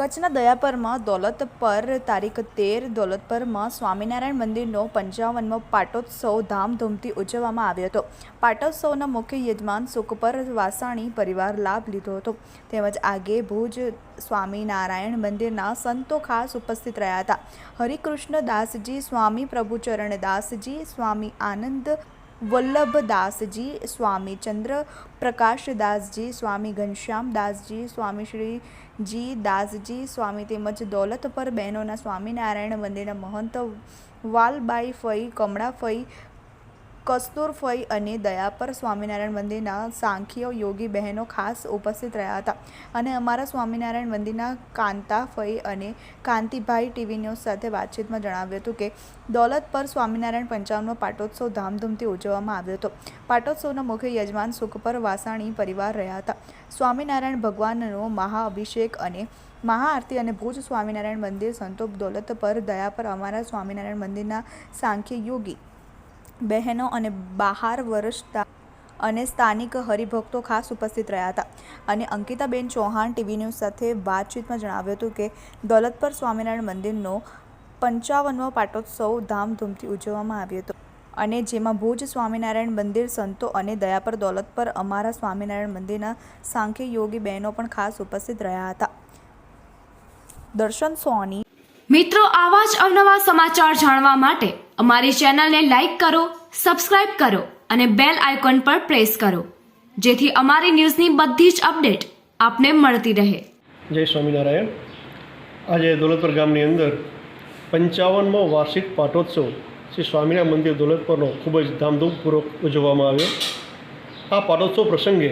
કચ્છના દયાપરમાં દોલત પર તારીખ તેર દોલતપરમાં સ્વામિનારાયણ મંદિરનો પંચાવનમો પાટોત્સવ ધામધૂમથી ઉજવવામાં આવ્યો હતો. પાટોત્સવના મુખ્ય યજમાન સુખપર વાસાણી પરિવાર લાભ લીધો હતો. તેમજ આગે ભુજ સ્વામિનારાયણ મંદિરના સંતો ખાસ ઉપસ્થિત રહ્યા હતા. હરિકૃષ્ણ દાસજી, સ્વામી પ્રભુચરણ દાસજી, સ્વામી આનંદ વલ્લભદાસજી સ્વામી ચંદ્ર, પ્રકાશદાસજી સ્વામી ઘનશ્યામ દાસજી સ્વામી શ્રીજી દાસજી સ્વામી તેમજ દોલત પર બહેનોના સ્વામિનારાયણ મંદિરના મહંત વાલબાઈ ફઈ કમળા ફઈ કસ્તુર ફઈ અને દયાપર સ્વામિનારાયણ મંદિરના સાંખીઓ, યોગી બહેનો ખાસ ઉપસ્થિત રહ્યા હતા. અને અમારા સ્વામિનારાયણ મંદિરના કાંતા ફઈ અને કાંતિભાઈ ટીવી ન્યૂઝ સાથે વાતચીતમાં જણાવ્યું હતું કે, દોલત પર સ્વામિનારાયણ પંચાવનનો પાટોત્સવ ધામધૂમથી ઉજવવામાં આવ્યો હતો. પાટોત્સવના મુખ્ય યજમાન સુખપર વાસાણી પરિવાર રહ્યા હતા. સ્વામિનારાયણ ભગવાનનો મહાઅભિષેક અને મહાઆરતી અને ભુજ સ્વામિનારાયણ મંદિર સંતો દોલત પર દયા પર અમારા સ્વામિનારાયણ મંદિરના સાંખ્ય યોગી બહેનો અને બહાર વરસતા અને સ્થાનિક હરિભક્તો ખાસ ઉપસ્થિત રહ્યા હતા. અને અંકિતાબેન ચૌહાણ ટીવી ન્યૂઝ સાથે વાતચીતમાં જણાવ્યું હતું કે, દોલતપર સ્વામિનારાયણ મંદિરનો પંચાવનમો પાટોત્સવ ધામધૂમથી ઉજવવામાં આવ્યો હતો. અને જેમાં ભુજ સ્વામિનારાયણ મંદિર સંતો અને દયાપર દોલત પર અમારા સ્વામિનારાયણ મંદિરના સાંખ્ય યોગી બહેનો પણ ખાસ ઉપસ્થિત રહ્યા હતા. દર્શન સોની. મિત્રો, આવા જ અવનવા સમાચાર જાણવા માટે અમારી ચેનલને લાઇક કરો, સબસ્ક્રાઇબ કરો અને બેલ આઇકોન પર પ્રેસ કરો, જેથી અમારી ન્યૂઝની બધી જ અપડેટ આપને મળતી રહે. જય સ્વામિનારાયણ. આજે દોલતપર ગામની અંદર પંચાવનમો વાર્ષિક પાટોત્સવ શ્રી સ્વામિનારાયણ મંદિર દોલતપરનો ખૂબ જ ધામધૂમપૂર્વક ઉજવવામાં આવ્યો. આ પાટોત્સવ પ્રસંગે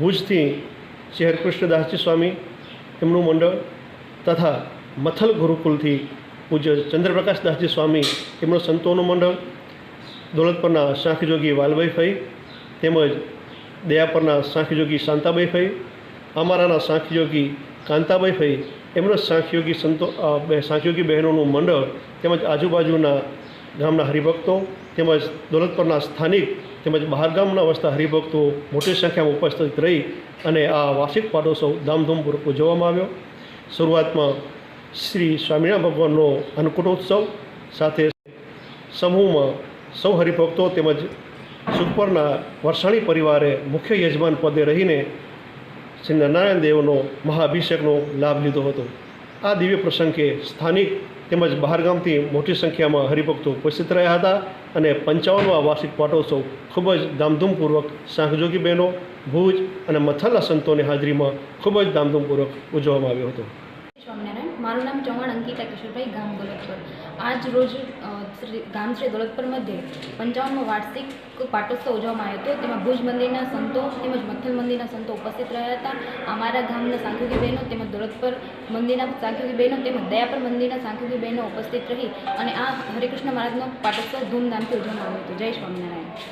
ભુજથી શ્રી હરકૃષ્ણદાસજી સ્વામી, એમનું મંડળ તથા મથલ ગુરુકુલથી પૂજ્ય ચંદ્રપ્રકાશ દાસજી સ્વામી એમનો સંતોનું મંડળ દોલતપરના શાંખજોગી વાલભાઈ ફઈ તેમજ દયાપરના શાંખજોગી શાંતાબાઈ ફઈ અમારાના શાંખજોગી કાંતાબાઈ ફઈ એમનો શાંખયોગી સંતો શાંખયોગી બહેનોનું મંડળ, તેમજ આજુબાજુના ગામના હરિભક્તો, તેમજ દોલતપરના સ્થાનિક, તેમજ બહાર ગામના વસતા હરિભક્તો મોટી સંખ્યામાં ઉપસ્થિત રહી અને આ વાર્ષિક પાટોત્સવ ધામધૂમપૂર્વક ઉજવવામાં આવ્યો. શરૂઆતમાં શ્રી સ્વામિનારાયણ ભગવાનનો અન્નકૂટોત્સવ સાથે સમૂહમાં સૌ હરિભક્તો તેમજ સુખપરના વરસાણી પરિવારે મુખ્ય યજમાન પદે રહીને શ્રી નારાયણ દેવનો મહાઅભિષેકનો લાભ લીધો હતો. આ દિવ્ય પ્રસંગે સ્થાનિક તેમજ બહારગામથી મોટી સંખ્યામાં હરિભક્તો ઉપસ્થિત રહ્યા હતા અને પંચાવનમાં વાર્ષિક પાટોત્સવ ખૂબ જ ધામધૂમપૂર્વક સાંખજોગી બહેનો, ભુજ અને મથલના સંતોની હાજરીમાં ખૂબ જ ધામધૂમપૂર્વક ઉજવવામાં આવ્યો હતો. મારું નામ ચૌહાણ અંકિતા કિશોરભાઈ ગામ દોલતપર. આજ રોજ ગામ શ્રી દોલતપર મધ્યે પંચાવનમો વાર્ષિક પાટોત્સવ ઉજવવામાં આવ્યો હતો. તેમાં ભુજ મંદિરના સંતો તેમજ મથલ મંદિરના સંતો ઉપસ્થિત રહ્યા હતા. અમારા ગામના સાંખુકી બહેનો તેમજ દોલતપર મંદિરના સાંખુકી બહેનો તેમજ દયાપર મંદિરના સાંખુકી બહેનો ઉપસ્થિત રહી અને આ હરિકૃષ્ણ મહારાજનો પાટોત્સવ ધૂમધામથી ઉજવવામાં આવ્યો હતો. જય સ્વામિનારાયણ.